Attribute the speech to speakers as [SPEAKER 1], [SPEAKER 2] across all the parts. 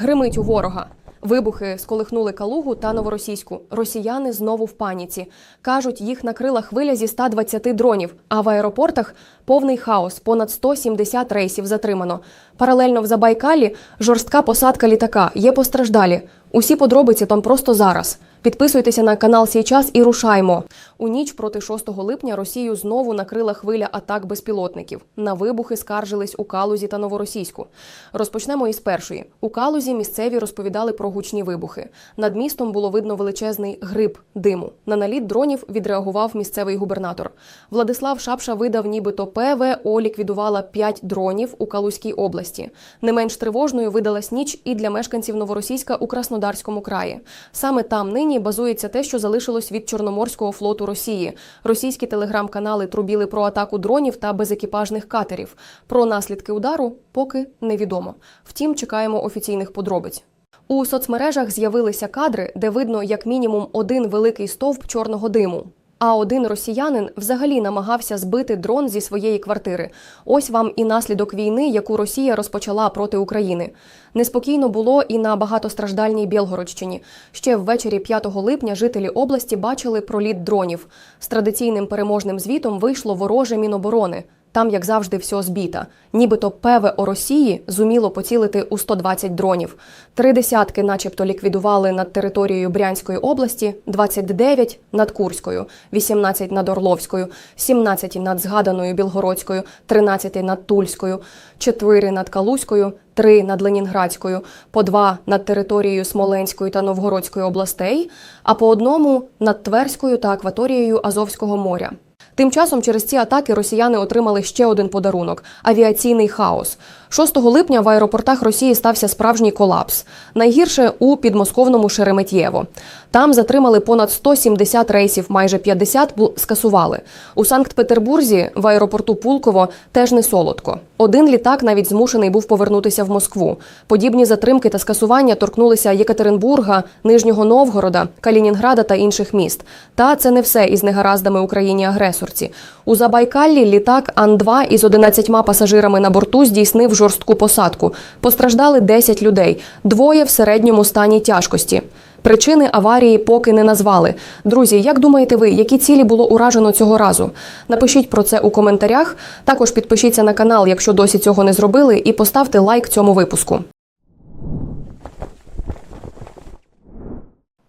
[SPEAKER 1] Гримить у ворога. Вибухи сколихнули Калугу та Новоросійську. Росіяни знову в паніці. Кажуть, їх накрила хвиля зі 120 дронів, а в аеропортах повний хаос. Понад 170 рейсів затримано. Паралельно в Забайкалі жорстка посадка літака. Є постраждалі. Усі подробиці там просто зараз. Підписуйтеся на канал «Сій час» і рушаймо. У ніч проти 6 липня Росію знову накрила хвиля атак безпілотників. На вибухи скаржились у Калузі та Новоросійську. Розпочнемо із першої. У Калузі місцеві розповідали про гучні вибухи. Над містом було видно величезний гриб диму. На наліт дронів відреагував місцевий губернатор. Владислав Шапша видав, нібито ПВО ліквідувала 5 дронів у Калузькій області. Не менш тривожною видалась ніч і для мешканців Новоросійська у Краснодарському краї. Саме там нині базується те, що залишилось від Чорноморського флоту Росії. Російські телеграм-канали трубіли про атаку дронів та безекіпажних катерів. Про наслідки удару поки невідомо. Втім, чекаємо офіційних подробиць. У соцмережах з'явилися кадри, де видно як мінімум один великий стовп чорного диму. А один росіянин взагалі намагався збити дрон зі своєї квартири. Ось вам і наслідок війни, яку Росія розпочала проти України. Неспокійно було і на багатостраждальній Білгородщині. Ще ввечері 5 липня жителі області бачили проліт дронів. З традиційним переможним звітом вийшло вороже Міноборони. Там, як завжди, все збіта. Нібито ПВО Росії зуміло поцілити у 120 дронів. Три десятки, начебто, ліквідували над територією Брянської області, 29 – над Курською, 18 – над Орловською, 17 – над згаданою Білгородською, 13 – над Тульською, 4 – над Калузькою, 3 – над Ленінградською, по 2 – над територією Смоленської та Новгородської областей, а по одному – над Тверською та акваторією Азовського моря. Тим часом через ці атаки росіяни отримали ще один подарунок авіаційний хаос. 6 липня в аеропортах Росії стався справжній колапс. Найгірше у підмосковному Шереметьєво. Там затримали понад 170 рейсів, майже 50 скасували. У Санкт-Петербурзі в аеропорту Пулково теж не солодко. Один літак навіть змушений був повернутися в Москву. Подібні затримки та скасування торкнулися Єкатеринбурга, Нижнього Новгорода, Калінінграда та інших міст. Та це не все із негараздами Україні-агресорці. У Забайкаллі літак Ан-2 із 11 пасажирами на борту здійснив жорстку посадку. Постраждали 10 людей, двоє в середньому стані тяжкості. Причини аварії поки не назвали. Друзі, як думаєте ви, які цілі було уражено цього разу? Напишіть про це у коментарях. Також підпишіться на канал, якщо досі цього не зробили, і поставте лайк цьому випуску.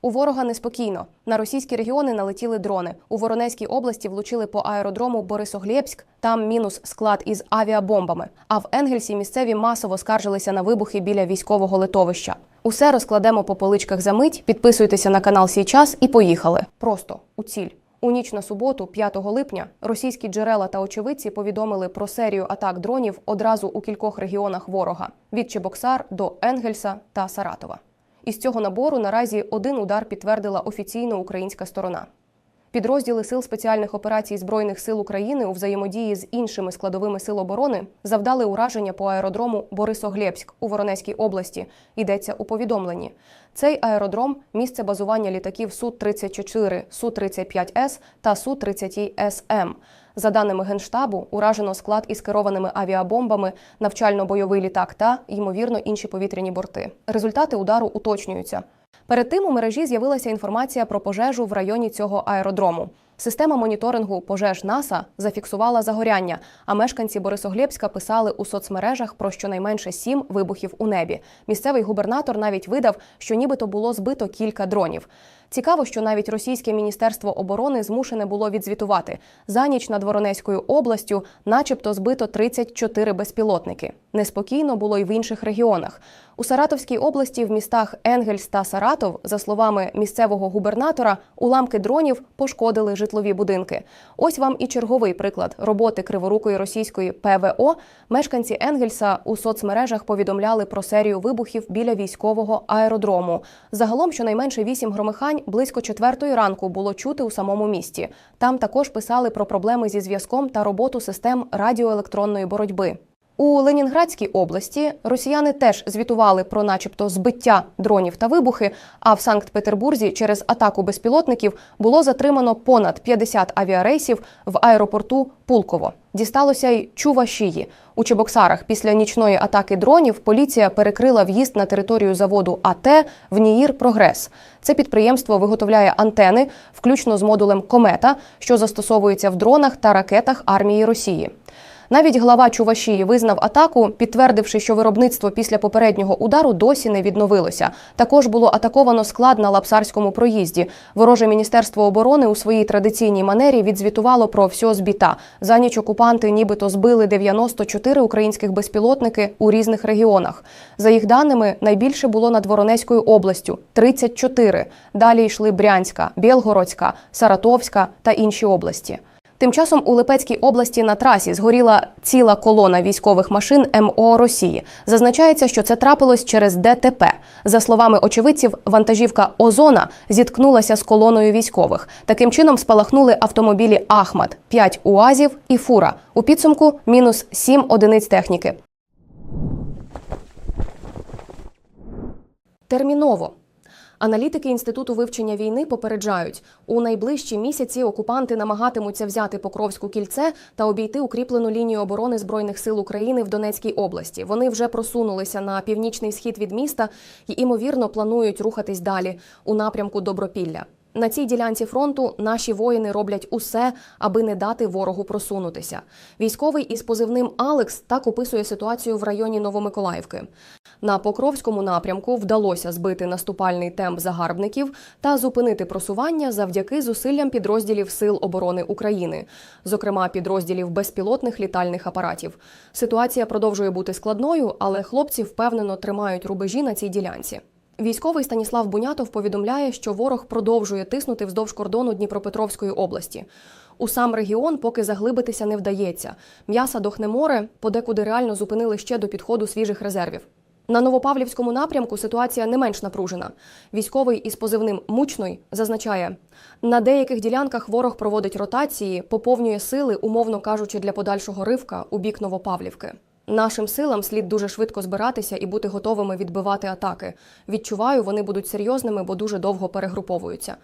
[SPEAKER 1] У ворога неспокійно. На російські регіони налетіли дрони. У Воронезькій області влучили по аеродрому Борисоглєбськ. Там мінус склад із авіабомбами. А в Енгельсі місцеві масово скаржилися на вибухи біля військового литовища. Усе розкладемо по поличках за мить. Підписуйтеся на канал «Сій час» і поїхали. Просто у ціль. У ніч на суботу, 5 липня, російські джерела та очевидці повідомили про серію атак дронів одразу у кількох регіонах ворога від Чебоксар до Енгельса та Саратова. Із цього набору наразі один удар підтвердила офіційно українська сторона. Підрозділи сил спеціальних операцій Збройних сил України у взаємодії з іншими складовими сил оборони завдали ураження по аеродрому Борисоглєбськ у Воронезькій області. Йдеться у повідомленні. Цей аеродром місце базування літаків Су-34, Су-35С та Су-30СМ. За даними Генштабу, уражено склад із керованими авіабомбами, навчально-бойовий літак та, ймовірно, інші повітряні борти. Результати удару уточнюються. Перед тим у мережі з'явилася інформація про пожежу в районі цього аеродрому. Система моніторингу пожеж НАСА зафіксувала загоряння, а мешканці Борисоглєбська писали у соцмережах про щонайменше сім вибухів у небі. Місцевий губернатор навіть видав, що нібито було збито кілька дронів. Цікаво, що навіть російське міністерство оборони змушене було відзвітувати за ніч над Воронезькою областю, начебто збито 34 безпілотники. Неспокійно було й в інших регіонах. У Саратовській області в містах Енгельс та Саратов, за словами місцевого губернатора, уламки дронів пошкодили житлові будинки. Ось вам і черговий приклад роботи криворукої російської ПВО. Мешканці Енгельса у соцмережах повідомляли про серію вибухів біля військового аеродрому. Загалом щонайменше вісім громихань близько четвертої ранку було чути у самому місті. Там також писали про проблеми зі зв'язком та роботу систем радіоелектронної боротьби. У Ленінградській області росіяни теж звітували про, начебто, збиття дронів та вибухи. А в Санкт-Петербурзі через атаку безпілотників було затримано понад 50 авіарейсів в аеропорту Пулково. Дісталося й Чувашії. У Чебоксарах після нічної атаки дронів поліція перекрила в'їзд на територію заводу АТ в Ніїр Прогрес. Це підприємство виготовляє антени, включно з модулем Комета, що застосовується в дронах та ракетах армії Росії. Навіть глава Чувашії визнав атаку, підтвердивши, що виробництво після попереднього удару досі не відновилося. Також було атаковано склад на лапсарському проїзді. Вороже міністерство оборони у своїй традиційній манері відзвітувало про все збіта. За ніч окупанти нібито збили 94 українських безпілотники у різних регіонах. За їх даними, найбільше було над Воронезькою областю 34. Далі йшли Брянська, Білгородська, Саратовська та інші області. Тим часом у Липецькій області на трасі згоріла ціла колона військових машин МО Росії. Зазначається, що це трапилось через ДТП. За словами очевидців, вантажівка Озона зіткнулася з колоною військових. Таким чином спалахнули автомобілі Ахмат, 5 УАЗів і фура. У підсумку мінус 7 одиниць техніки. Терміново. Аналітики інституту вивчення війни попереджають, у найближчі місяці окупанти намагатимуться взяти Покровську кільце та обійти укріплену лінію оборони збройних сил України в Донецькій області. Вони вже просунулися на північний схід від міста і імовірно планують рухатись далі у напрямку Добропілля. На цій ділянці фронту наші воїни роблять усе, аби не дати ворогу просунутися. Військовий із позивним Алекс так описує ситуацію в районі Новомиколаївки. На Покровському напрямку вдалося збити наступальний темп загарбників та зупинити просування завдяки зусиллям підрозділів Сил оборони України, зокрема підрозділів безпілотних літальних апаратів. Ситуація продовжує бути складною, але хлопці впевнено тримають рубежі на цій ділянці. Військовий Станіслав Бунятов повідомляє, що ворог продовжує тиснути вздовж кордону Дніпропетровської області. У сам регіон поки заглибитися не вдається. М'яса дохне море, подекуди реально зупинили ще до підходу свіжих резервів. На Новопавлівському напрямку ситуація не менш напружена. Військовий із позивним Мучной зазначає, на деяких ділянках ворог проводить ротації, поповнює сили, умовно кажучи, для подальшого ривка у бік Новопавлівки. Нашим силам слід дуже швидко збиратися і бути готовими відбивати атаки. Відчуваю, вони будуть серйозними, бо дуже довго перегруповуються.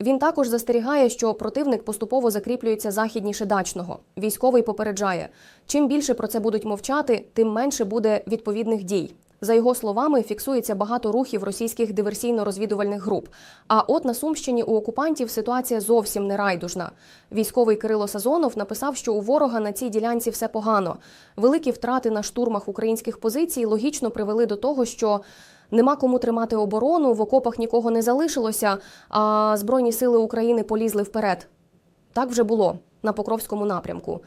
[SPEAKER 1] Він також застерігає, що противник поступово закріплюється західніше дачного. Військовий попереджає: чим більше про це будуть мовчати, тим менше буде відповідних дій. За його словами, фіксується багато рухів російських диверсійно-розвідувальних груп. А от на Сумщині у окупантів ситуація зовсім не райдужна. Військовий Кирило Сазонов написав, що у ворога на цій ділянці все погано. Великі втрати на штурмах українських позицій логічно привели до того, що нема кому тримати оборону, в окопах нікого не залишилося, а Збройні сили України полізли вперед. Так вже було на Покровському напрямку.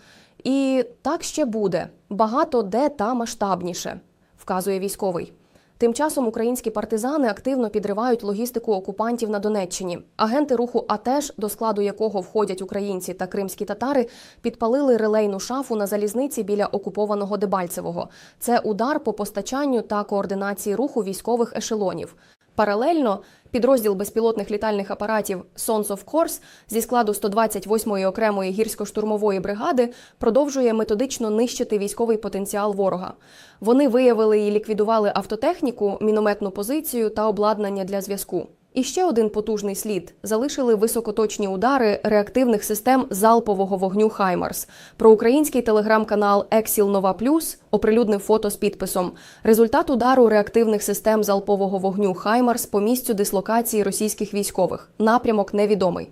[SPEAKER 1] І так ще буде багато де та масштабніше вказує військовий. Тим часом українські партизани активно підривають логістику окупантів на Донеччині. Агенти руху АТЕШ, до складу якого входять українці та кримські татари, підпалили релейну шафу на залізниці біля окупованого Дебальцевого. Це удар по постачанню та координації руху військових ешелонів. Паралельно підрозділ безпілотних літальних апаратів Sons of Course зі складу 128-ї окремої гірсько-штурмової бригади продовжує методично нищити військовий потенціал ворога. Вони виявили і ліквідували автотехніку, мінометну позицію та обладнання для зв'язку. І ще один потужний слід залишили високоточні удари реактивних систем залпового вогню Хаймарс. Про український телеграм-канал Ексіл Нова Плюс оприлюднив фото з підписом: результат удару реактивних систем залпового вогню Хаймарс по місцю дислокації російських військових. Напрямок невідомий.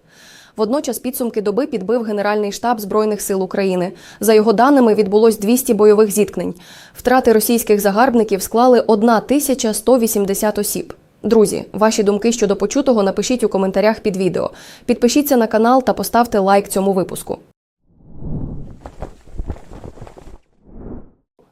[SPEAKER 1] Водночас підсумки доби підбив Генеральний штаб Збройних сил України. За його даними, відбулось 200 бойових зіткнень. Втрати російських загарбників склали 1180 осіб. Друзі, ваші думки щодо почутого напишіть у коментарях під відео. Підпишіться на канал та поставте лайк цьому випуску.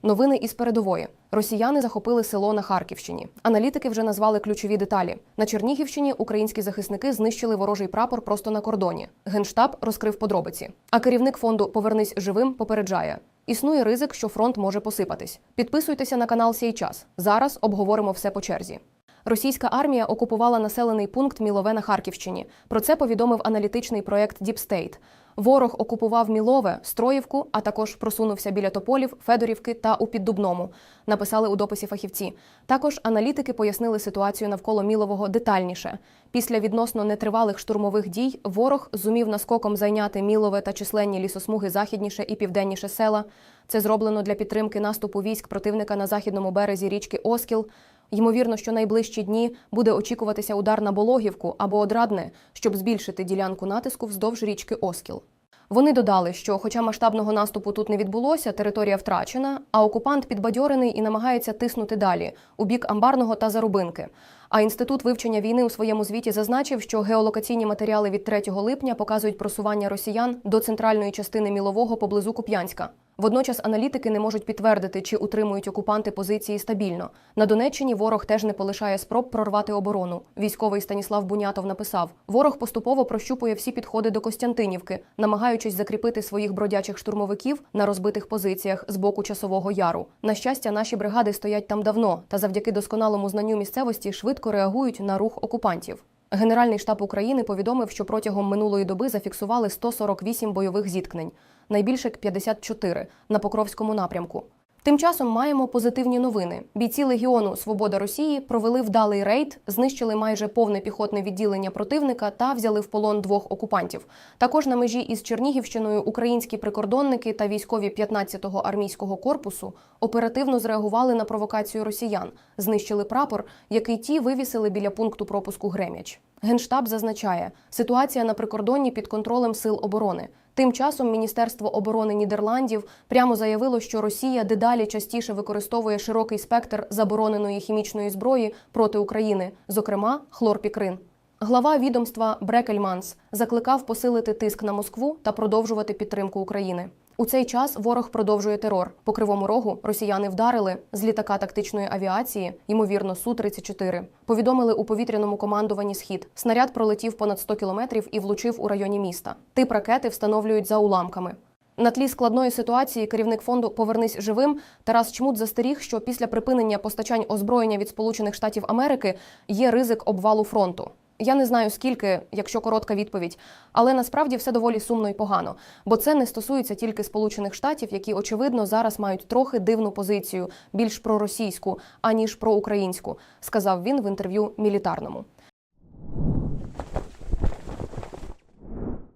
[SPEAKER 1] Новини із передової. Росіяни захопили село на Харківщині. Аналітики вже назвали ключові деталі. На Чернігівщині українські захисники знищили ворожий прапор просто на кордоні. Генштаб розкрив подробиці. А керівник фонду Повернись живим попереджає. Існує ризик, що фронт може посипатись. Підписуйтеся на канал сей час. Зараз обговоримо все по черзі. Російська армія окупувала населений пункт Мілове на Харківщині. Про це повідомив аналітичний Deep State. Ворог окупував Мілове, Строївку, а також просунувся біля Тополів, Федорівки та у Піддубному. Написали у дописі фахівці. Також аналітики пояснили ситуацію навколо Мілового детальніше. Після відносно нетривалих штурмових дій ворог зумів наскоком зайняти Мілове та численні лісосмуги західніше і південніше села. Це зроблено для підтримки наступу військ противника на західному березі річки Оскіл. Ймовірно, що найближчі дні буде очікуватися удар на Бологівку або Одрадне, щоб збільшити ділянку натиску вздовж річки Оскіл. Вони додали, що, хоча масштабного наступу тут не відбулося, територія втрачена, а окупант підбадьорений і намагається тиснути далі у бік амбарного та зарубинки. А інститут вивчення війни у своєму звіті зазначив, що геолокаційні матеріали від 3 липня показують просування росіян до центральної частини Мілового поблизу Куп'янська. Водночас аналітики не можуть підтвердити, чи утримують окупанти позиції стабільно. На Донеччині ворог теж не полишає спроб прорвати оборону. Військовий Станіслав Бунятов написав: ворог поступово прощупує всі підходи до Костянтинівки, намагаючись закріпити своїх бродячих штурмовиків на розбитих позиціях з боку часового яру. На щастя, наші бригади стоять там давно та завдяки досконалому знанню місцевості швидко реагують на рух окупантів. Генеральний штаб України повідомив, що протягом минулої доби зафіксували 148 бойових зіткнень, найбільше 54 на Покровському напрямку. Тим часом маємо позитивні новини. Бійці легіону Свобода Росії провели вдалий рейд, знищили майже повне піхотне відділення противника та взяли в полон двох окупантів. Також на межі із Чернігівщиною українські прикордонники та військові 15-го армійського корпусу оперативно зреагували на провокацію росіян, знищили прапор, який ті вивісили біля пункту пропуску Гремяч. Генштаб зазначає, ситуація на прикордонні під контролем сил оборони. Тим часом Міністерство оборони Нідерландів прямо заявило, що Росія дедалі частіше використовує широкий спектр забороненої хімічної зброї проти України, зокрема хлорпікрин. Глава відомства Брекельманс закликав посилити тиск на Москву та продовжувати підтримку України. У цей час ворог продовжує терор. По кривому рогу росіяни вдарили з літака тактичної авіації, ймовірно, су 34 Повідомили у повітряному командуванні Схід. Снаряд пролетів понад 100 кілометрів і влучив у районі міста. Тип ракети встановлюють за уламками. На тлі складної ситуації керівник фонду Повернись живим Тарас Чмут застеріг, що після припинення постачань озброєння від Сполучених Штатів Америки є ризик обвалу фронту. Я не знаю скільки, якщо коротка відповідь, але насправді все доволі сумно і погано, бо це не стосується тільки Сполучених Штатів, які очевидно зараз мають трохи дивну позицію, більш проросійську, аніж проукраїнську, сказав він в інтерв'ю мілітарному.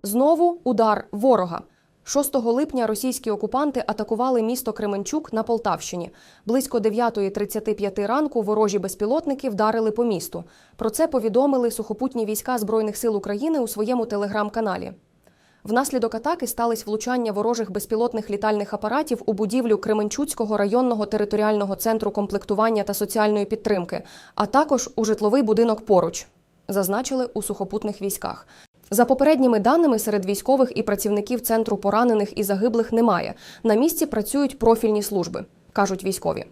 [SPEAKER 1] Знову удар ворога. 6 липня російські окупанти атакували місто Кременчук на Полтавщині. Близько 9.35 ранку ворожі безпілотники вдарили по місту. Про це повідомили сухопутні війська Збройних сил України у своєму телеграм-каналі. Внаслідок атаки стались влучання ворожих безпілотних літальних апаратів у будівлю Кременчуцького районного територіального центру комплектування та соціальної підтримки, а також у житловий будинок поруч, зазначили у сухопутних військах. За попередніми даними, серед військових і працівників центру поранених і загиблих немає. На місці працюють профільні служби, кажуть військові.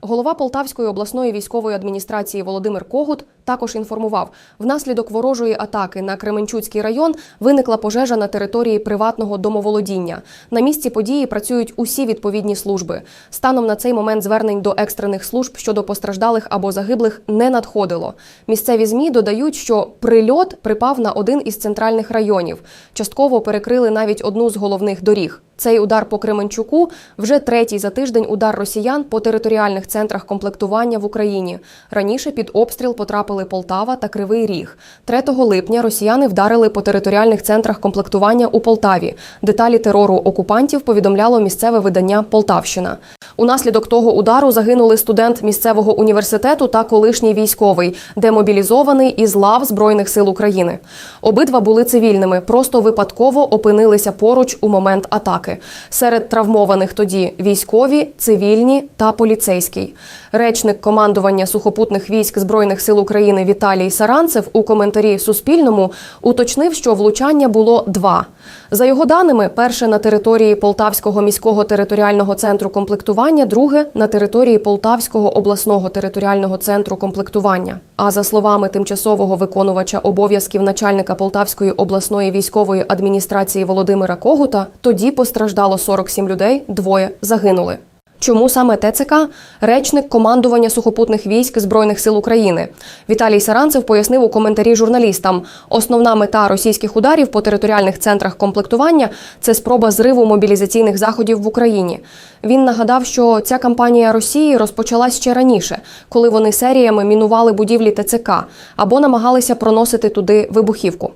[SPEAKER 1] Голова Полтавської обласної військової адміністрації Володимир Когут також інформував, внаслідок ворожої атаки на Кременчуцький район виникла пожежа на території приватного домоволодіння. На місці події працюють усі відповідні служби. Станом на цей момент звернень до екстрених служб щодо постраждалих або загиблих не надходило. Місцеві змі додають, що прильот припав на один із центральних районів. Частково перекрили навіть одну з головних доріг. Цей удар по Кременчуку вже третій за тиждень удар росіян по територіальних центрах комплектування в Україні. Раніше під обстріл потрапили Полтава та Кривий Ріг. 3 липня росіяни вдарили по територіальних центрах комплектування у Полтаві. Деталі терору окупантів повідомляло місцеве видання Полтавщина. Унаслідок того удару загинули студент місцевого університету та колишній військовий, демобілізований із лав Збройних сил України. Обидва були цивільними, просто випадково опинилися поруч у момент атаки. Серед травмованих тоді військові, цивільні та поліцейський. Речник командування сухопутних військ Збройних сил України Віталій Саранцев у коментарі Суспільному уточнив, що влучання було два. За його даними, перше на території Полтавського міського територіального центру комплектування, друге на території Полтавського обласного територіального центру комплектування. А за словами тимчасового виконувача обов'язків начальника Полтавської обласної військової адміністрації Володимира Когута, тоді постраждало 47 людей, двоє загинули. Чому саме ТЦК? Речник командування сухопутних військ Збройних сил України Віталій Саранцев пояснив у коментарі журналістам: основна мета російських ударів по територіальних центрах комплектування це спроба зриву мобілізаційних заходів в Україні. Він нагадав, що ця кампанія Росії розпочалась ще раніше, коли вони серіями мінували будівлі ТЦК або намагалися проносити туди вибухівку.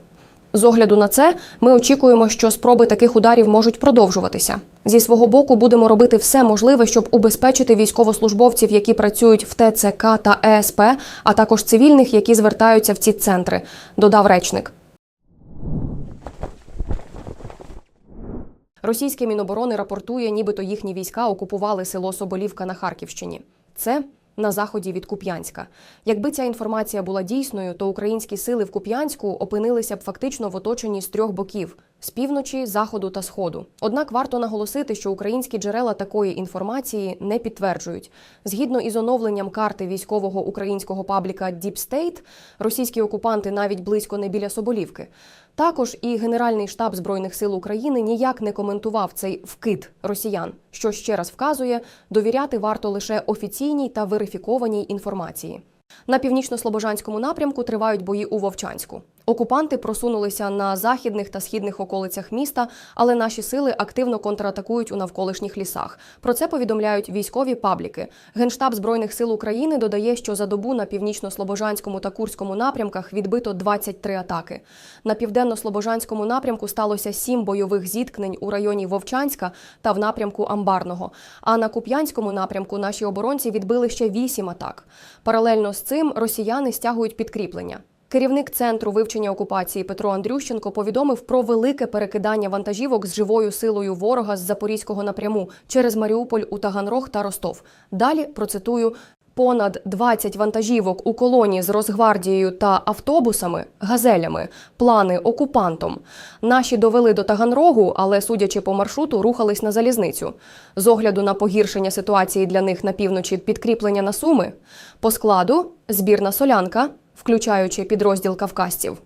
[SPEAKER 1] З огляду на це, ми очікуємо, що спроби таких ударів можуть продовжуватися. Зі свого боку будемо робити все можливе, щоб убезпечити військовослужбовців, які працюють в ТЦК та ЕСП, а також цивільних, які звертаються в ці центри, додав речник. Російське міноборони рапортує, нібито їхні війська окупували село Соболівка на Харківщині. Це на заході від Куп'янська. Якби ця інформація була дійсною, то українські сили в Куп'янську опинилися б фактично в оточенні з трьох боків. З півночі, заходу та сходу. Однак варто наголосити, що українські джерела такої інформації не підтверджують. Згідно із оновленням карти військового українського пабліка State, російські окупанти навіть близько не біля Соболівки. Також і Генеральний штаб збройних сил України ніяк не коментував цей вкид росіян, що ще раз вказує, довіряти варто лише офіційній та верифікованій інформації. На північно-слобожанському напрямку тривають бої у Вовчанську. Окупанти просунулися на західних та східних околицях міста, але наші сили активно контратакують у навколишніх лісах. Про це повідомляють військові пабліки. Генштаб збройних сил України додає, що за добу на північно-слобожанському та курському напрямках відбито 23 атаки. На південно-слобожанському напрямку сталося сім бойових зіткнень у районі Вовчанська та в напрямку Амбарного. А на Куп'янському напрямку наші оборонці відбили ще вісім атак. Паралельно з цим росіяни стягують підкріплення. Керівник центру вивчення окупації Петро Андрющенко повідомив про велике перекидання вантажівок з живою силою ворога з запорізького напряму через Маріуполь у Таганрог та Ростов. Далі процитую. Понад 20 вантажівок у колоні з Росгвардією та автобусами, газелями, плани окупантом. Наші довели до Таганрогу, але, судячи по маршруту, рухались на залізницю. З огляду на погіршення ситуації для них на півночі підкріплення на суми. По складу збірна солянка, включаючи підрозділ кавказців.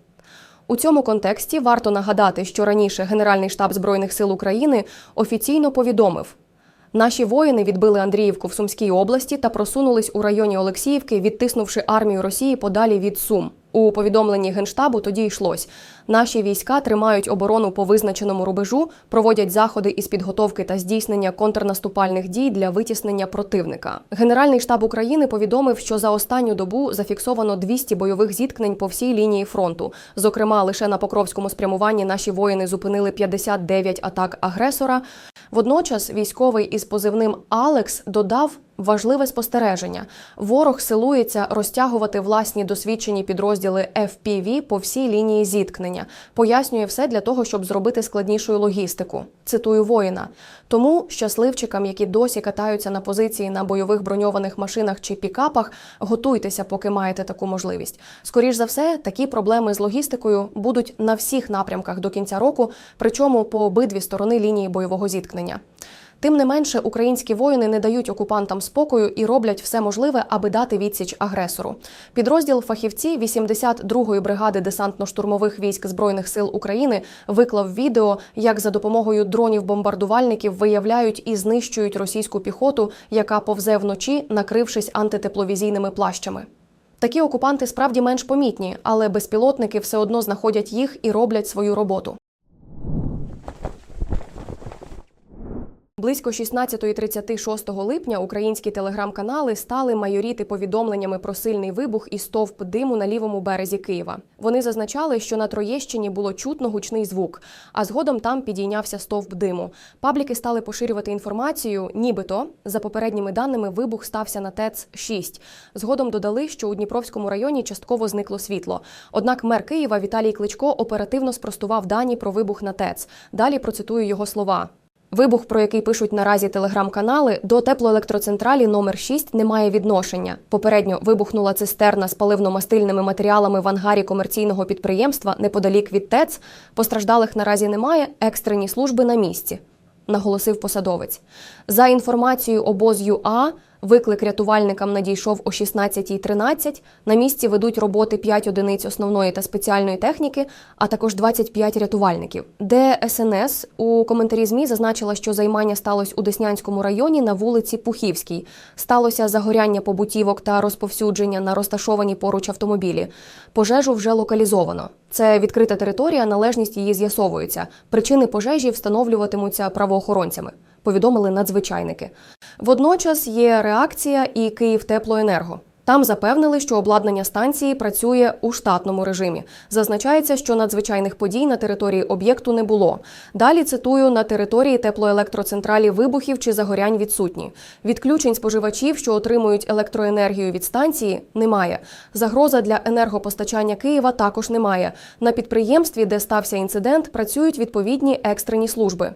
[SPEAKER 1] У цьому контексті варто нагадати, що раніше Генеральний штаб збройних сил України офіційно повідомив. Наші воїни відбили Андріївку в Сумській області та просунулись у районі Олексіївки, відтиснувши армію Росії подалі від Сум. У повідомленні генштабу тоді йшлось: наші війська тримають оборону по визначеному рубежу, проводять заходи із підготовки та здійснення контрнаступальних дій для витіснення противника. Генеральний штаб України повідомив, що за останню добу зафіксовано 200 бойових зіткнень по всій лінії фронту. Зокрема, лише на Покровському спрямуванні наші воїни зупинили 59 атак агресора. Водночас військовий із позивним Алекс додав. Важливе спостереження: ворог силується розтягувати власні досвідчені підрозділи FPV по всій лінії зіткнення. Пояснює все для того, щоб зробити складнішою логістику. Цитую воїна. Тому щасливчикам, які досі катаються на позиції на бойових броньованих машинах чи пікапах, готуйтеся, поки маєте таку можливість. Скоріш за все, такі проблеми з логістикою будуть на всіх напрямках до кінця року, причому по обидві сторони лінії бойового зіткнення. Тим не менше, українські воїни не дають окупантам спокою і роблять все можливе, аби дати відсіч агресору. Підрозділ фахівці 82-ї бригади десантно-штурмових військ збройних сил України виклав відео, як за допомогою дронів-бомбардувальників виявляють і знищують російську піхоту, яка повзе вночі, накрившись антитепловізійними плащами. Такі окупанти справді менш помітні, але безпілотники все одно знаходять їх і роблять свою роботу. Близько 16.36 липня українські телеграм-канали стали майоріти повідомленнями про сильний вибух і стовп диму на лівому березі Києва. Вони зазначали, що на Троєщині було чутно гучний звук, а згодом там підійнявся стовп диму. Пабліки стали поширювати інформацію, нібито за попередніми даними вибух стався на ТЕЦ 6 Згодом додали, що у Дніпровському районі частково зникло світло. Однак мер Києва Віталій Кличко оперативно спростував дані про вибух на ТЕЦ. Далі процитую його слова. Вибух, про який пишуть наразі телеграм-канали, до теплоелектроцентралі номер 6 не має відношення. Попередньо вибухнула цистерна з паливно-мастильними матеріалами в ангарі комерційного підприємства неподалік від ТЕЦ. Постраждалих наразі немає. Екстрені служби на місці. Наголосив посадовець. За інформацією обоз ЮА, Виклик рятувальникам надійшов о 16.13. На місці ведуть роботи 5 одиниць основної та спеціальної техніки, а також 25 рятувальників. ДСНС у коментарі ЗМІ зазначила, що займання сталося у Деснянському районі на вулиці Пухівській. Сталося загоряння побутівок та розповсюдження на розташовані поруч автомобілі. Пожежу вже локалізовано. Це відкрита територія, належність її з'ясовується. Причини пожежі встановлюватимуться правоохоронцями. Повідомили надзвичайники. Водночас є реакція і Київтеплоенерго. Там запевнили, що обладнання станції працює у штатному режимі. Зазначається, що надзвичайних подій на території об'єкту не було. Далі цитую: на території теплоелектроцентралі вибухів чи загорянь відсутні. Відключень споживачів, що отримують електроенергію від станції, немає. Загроза для енергопостачання Києва також немає. На підприємстві, де стався інцидент, працюють відповідні екстрені служби.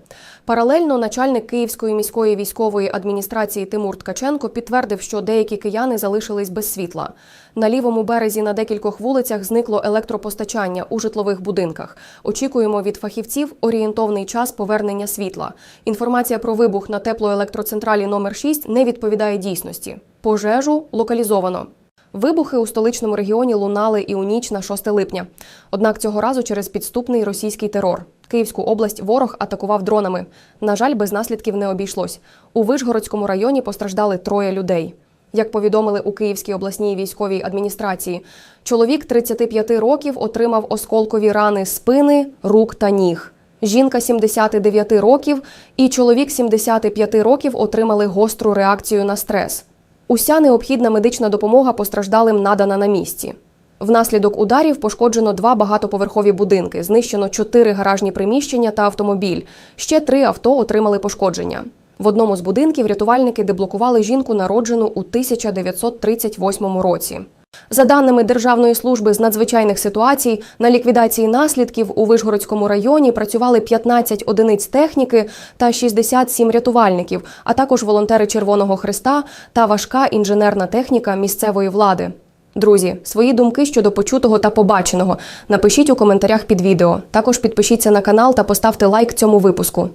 [SPEAKER 1] Паралельно начальник Київської міської військової адміністрації Тимур Ткаченко підтвердив, що деякі кияни залишились без світла. На лівому березі на декількох вулицях зникло електропостачання у житлових будинках. Очікуємо від фахівців орієнтовний час повернення світла. Інформація про вибух на теплоелектроцентралі номер 6 не відповідає дійсності. Пожежу локалізовано. Вибухи у столичному регіоні лунали і у ніч на 6 липня. Однак цього разу через підступний російський терор. Київську область ворог атакував дронами. На жаль, без наслідків не обійшлось. У Вишгородському районі постраждали троє людей. Як повідомили у Київській обласній військовій адміністрації, чоловік 35 років отримав осколкові рани спини, рук та ніг. Жінка 79 років і чоловік 75 років отримали гостру реакцію на стрес. Уся необхідна медична допомога постраждалим надана на місці. Внаслідок ударів пошкоджено два багатоповерхові будинки, знищено чотири гаражні приміщення та автомобіль. Ще три авто отримали пошкодження. В одному з будинків рятувальники деблокували жінку, народжену у 1938 році. За даними Державної служби з надзвичайних ситуацій, на ліквідації наслідків у Вишгородському районі працювали 15 одиниць техніки та 67 рятувальників, а також волонтери Червоного Христа та важка інженерна техніка місцевої влади. Друзі, свої думки щодо почутого та побаченого напишіть у коментарях під відео. Також підпишіться на канал та поставте лайк цьому випуску.